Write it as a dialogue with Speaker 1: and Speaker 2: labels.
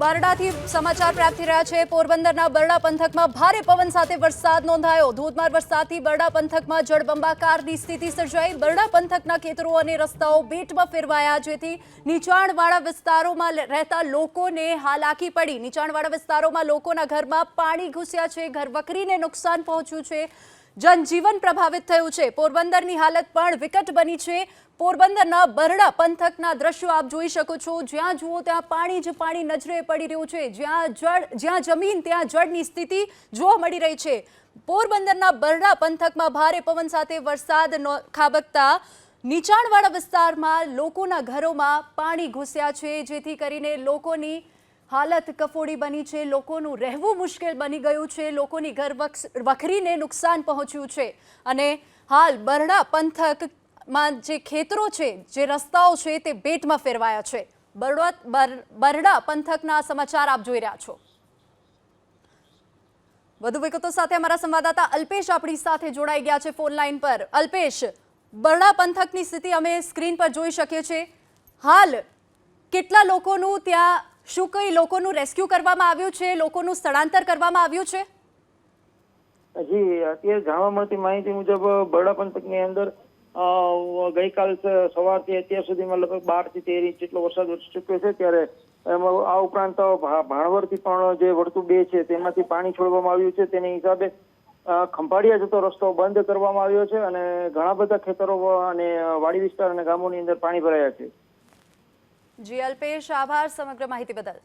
Speaker 1: બરડાથી સમાચાર પ્રાપ્ત થઈ રહ્યા છે. પોરબંદરના બરડા પંથકમાં ભારે પવન સાથે વરસાદ નોંધાયો. ધોધમાર વરસાદથી બરડા પંથકમાં જળબંબાકારની સ્થિતિ સર્જાઈ. બરડા પંથકના ખેતરો અને રસ્તાઓ બેટમાં ફેરવાયા, જેથી નીચાણવાળા વિસ્તારોમાં રહેતા લોકોને હાલાકી પડી. નીચાણવાળા વિસ્તારોમાં લોકોના ઘરમાં પાણી ઘૂસ્યા છે. ઘર વકરીને નુકસાન પહોંચ્યું છે. જનજીવન પ્રભાવિત થયું છે. પોરબંદરની હાલત પણ વિકટ બની છે. પોરબંદરના બરડા પંથકના દ્રશ્યો આપ જોઈ શકો છો. જ્યાં જુઓ ત્યાં પાણી જ પાણી નજરે પડી રહ્યું છે. જ્યાં જળ, જ્યાં જમીન, ત્યાં જળની સ્થિતિ જોવા મળી રહી છે. પોરબંદરના બરડા પંથકમાં ભારે પવન સાથે વરસાદ ખાબકતા નીચાણવાળા વિસ્તારમાં લોકોના ઘરોમાં પાણી ઘૂસ્યા છે. જેથી કરીને લોકોની હાલત કફોડી બની છે, લોકોનું રહેવું મુશ્કેલ બની ગયું છે, લોકોની ઘર વખરીને નુકસાન પહોંચ્યું છે. અને હાલ બરડા પંથકમાં જે ખેતરો છે, જે રસ્તાઓ છે, તે બેટમાં ફેરવાયા છે. બરડા, બર- બરડા પંથકના સમાચાર આપ જોઈ રહ્યા છો. વધુ વિગતો સાથે અમારા સંવાદદાતા અલ્પેશ આપણી સાથે જોડાઈ ગયા છે ફોન લાઈન પર. અલ્પેશ, બરડા પંથકની સ્થિતિ અમે સ્ક્રીન પર જોઈ શકીએ છીએ. હાલ કેટલા લોકોનું ત્યાં શું કઈ લોકોનું રેસ્ક્યુ કરવામાં આવ્યું છે? લોકોનું સ્થળાંતર કરવામાં આવ્યું છે?
Speaker 2: જી, અત્યારે જાણવા મળતી માહિતી મુજબ બરડા પંથકની અંદર ગઈકાલ સવારથી અત્યાર સુધીમાં લગભગ બારથી તેર ઇંચ જેટલો વરસાદ વરસી ચૂક્યો છે. ત્યારે આ ઉપરાંત ભાણવરથી પણ જે વળતું બે છે તેમાંથી પાણી છોડવામાં આવ્યું છે. તેની હિસાબે ખંભાળિયા જતો રસ્તો બંધ કરવામાં આવ્યો છે અને ઘણા બધા ખેતરો અને વાડી વિસ્તાર અને ગામોની અંદર પાણી ભરાયા છે.
Speaker 1: જી અલ્પેશ આભાર સમગ્ર માહિતી બદલ.